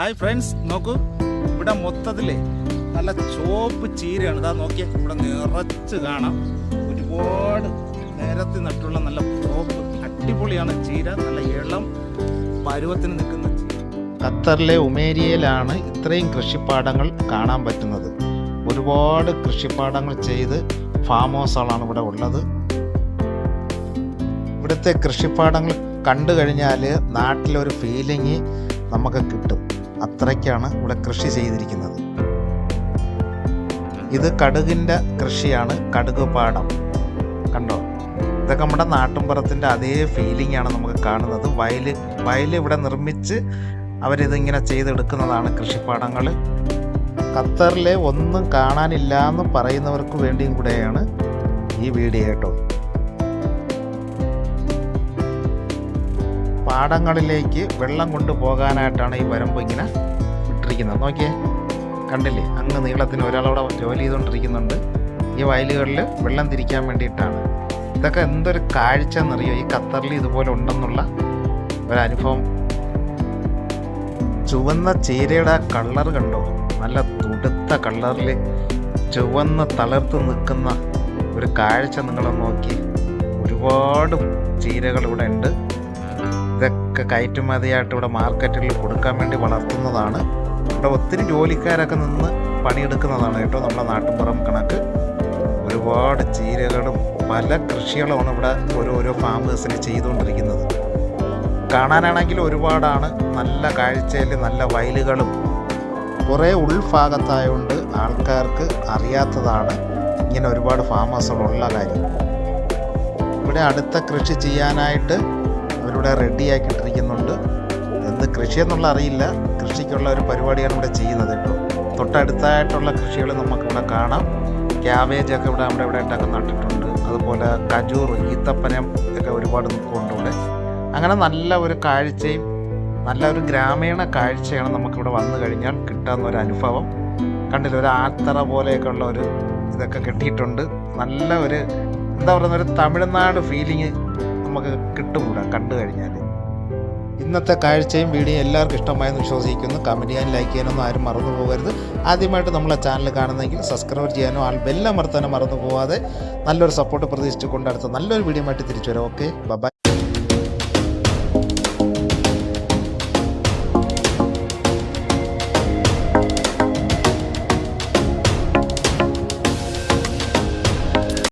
Hi friends നോക്കൂ. ഇവിടെ മൊത്തത്തിലേ നല്ല ചോപ്പ് ചീരയാണ്. ഇതാ നോക്കിയേ ഇവിടെ നിറച്ച് കാണാം. ഒരുപാട് നേരത്തെ നട്ടുള്ള നല്ല ചോപ്പ് അടിപൊളിയാണ് ചീര. നല്ല ഇളം പരുവത്തിന് നിൽക്കുന്ന ഖത്തറിലെ ഉമേരിയയിലാണ് ഇത്രയും കൃഷിപ്പാടങ്ങൾ കാണാൻ പറ്റുന്നത്. ഒരുപാട് കൃഷിപ്പാടങ്ങൾ ചെയ്ത് ഫാം ഹൗസുകളാണ് ഇവിടെ ഉള്ളത്. ഇവിടുത്തെ കൃഷിപ്പാടങ്ങൾ കണ്ടു കഴിഞ്ഞാൽ നാട്ടിലൊരു ഫീലിംഗ് നമുക്ക് കിട്ടും. അത്രയ്ക്കാണ് ഇവിടെ കൃഷി ചെയ്തിരിക്കുന്നത്. ഇത് കടുകിന്റെ കൃഷിയാണ് കടുക് പാടം. കണ്ടോ? ഇതൊക്കെ നമ്മുടെ നാട്ടിൻപുറത്തിന്റെ അതേ ഫീലിംഗ് ആണ് നമുക്ക് കാണുന്നത്. വയൽ വയൽ ഇവിടെ നിർമ്മിച്ച് അവരിതിങ്ങനെ ചെയ്തെടുക്കുന്നതാണ് കൃഷിപ്പാടങ്ങൾ. ഖത്തറിലെ ഒന്നും കാണാനില്ല എന്ന് പറയുന്നവർക്ക് വേണ്ടിയും കൂടെയാണ് ഈ വീഡിയോ കേട്ടോ. പാടങ്ങളിലേക്ക് വെള്ളം കൊണ്ടുപോകാനായിട്ടാണ് ഈ വരമ്പ് ഇങ്ങനെ ഇട്ടിരിക്കുന്നത്. നോക്കിയേ കണ്ടില്ലേ? അങ്ങ് നീളത്തിന് ഒരാളവിടെ ജോലി ചെയ്തുകൊണ്ടിരിക്കുന്നുണ്ട്. ഈ വയലുകളിൽ വെള്ളം തിരിക്കാൻ വേണ്ടിയിട്ടാണ്. ഇതൊക്കെ എന്തൊരു കാഴ്ച എന്നറിയോ ഈ ഖത്തറിൽ ഇതുപോലെ ഉണ്ടെന്നുള്ള ഒരനുഭവം. ചുവന്ന ചീരയുടെ കളർ കണ്ടോ? നല്ല തുടുത്ത കളറിൽ ചുവന്ന് തളർത്ത് നിൽക്കുന്ന ഒരു കാഴ്ച നിങ്ങളെ നോക്കി. ഒരുപാട് ചീരകൾ ഇവിടെ ഉണ്ട്. ഇതൊക്കെ കയറ്റുമതിയായിട്ട് ഇവിടെ മാർക്കറ്റിൽ കൊടുക്കാൻ വേണ്ടി വളർത്തുന്നതാണ്. ഇവിടെ ഒത്തിരി ജോലിക്കാരൊക്കെ നിന്ന് പണിയെടുക്കുന്നതാണ് കേട്ടോ നമ്മുടെ നാട്ടുപുറം കണക്ക്. ഒരുപാട് ചീരകളും പല കൃഷികളുമാണ് ഇവിടെ ഓരോരോ ഫാമേഴ്സിന് ചെയ്തുകൊണ്ടിരിക്കുന്നത്. കാണാനാണെങ്കിൽ ഒരുപാടാണ്. നല്ല കാഴ്ചയിൽ നല്ല വയലുകളും കുറേ ഉൾഭാഗത്തായതുകൊണ്ട് ആൾക്കാർക്ക് അറിയാത്തതാണ്. ഇങ്ങനെ ഒരുപാട് ഫാമേഴ്സുകളുള്ള കാര്യം. ഇവിടെ അടുത്ത കൃഷി ചെയ്യാനായിട്ട് അവരിവിടെ റെഡിയാക്കിയിട്ടിരിക്കുന്നുണ്ട് എന്ത് കൃഷി എന്നുള്ള അറിയില്ല. കൃഷിക്കുള്ള ഒരു പരിപാടിയാണ് ഇവിടെ ചെയ്യുന്നത് കേട്ടോ. തൊട്ടടുത്തായിട്ടുള്ള കൃഷികൾ നമുക്കിവിടെ കാണാം. ക്യാബേജ് ഒക്കെ ഇവിടെ ഇവിടെ ഉണ്ടാക്കി നട്ടിട്ടുണ്ട്. അതുപോലെ കജൂർ ഈത്തപ്പനം ഒക്കെ ഒരുപാട് നിൽക്കുന്നുണ്ട് ഇവിടെ അങ്ങനെ നല്ല ഒരു കാഴ്ചയും നല്ല ഒരു ഗ്രാമീണ കാഴ്ചയാണ് നമുക്കിവിടെ വന്നു കഴിഞ്ഞാൽ കിട്ടാവുന്ന ഒരു അനുഭവം. കണ്ടില്ല ഒരു ആത്തറ പോലെയൊക്കെ ഉള്ള ഒരു ഇതൊക്കെ കിട്ടിയിട്ടുണ്ട്. നല്ല ഒരു എന്താ പറയുന്ന ഒരു തമിഴ്നാട് ഫീലിംഗ് നമുക്ക് കിട്ടുകൂടാ കണ്ടു കഴിഞ്ഞാൽ ഇന്നത്തെ കാഴ്ചയും വീഡിയോ എല്ലാവർക്കും ഇഷ്ടമായെന്ന് വിശ്വസിക്കുന്നു. കമന്റ് ചെയ്യാനും ലൈക്ക് ചെയ്യാനൊന്നും ആരും മറന്നു പോകരുത്. ആദ്യമായിട്ട് നമ്മളെ ചാനൽ കാണുന്നെങ്കിൽ സബ്സ്ക്രൈബ് ചെയ്യാനോ ആൾ ബെല്ലമർത്താനോ മറന്നു പോവാതെ നല്ലൊരു സപ്പോർട്ട് പ്രതീക്ഷിച്ചുകൊണ്ട് അടുത്ത നല്ലൊരു വീഡിയോ ആയിട്ട് തിരിച്ചു വരാം. Okay bye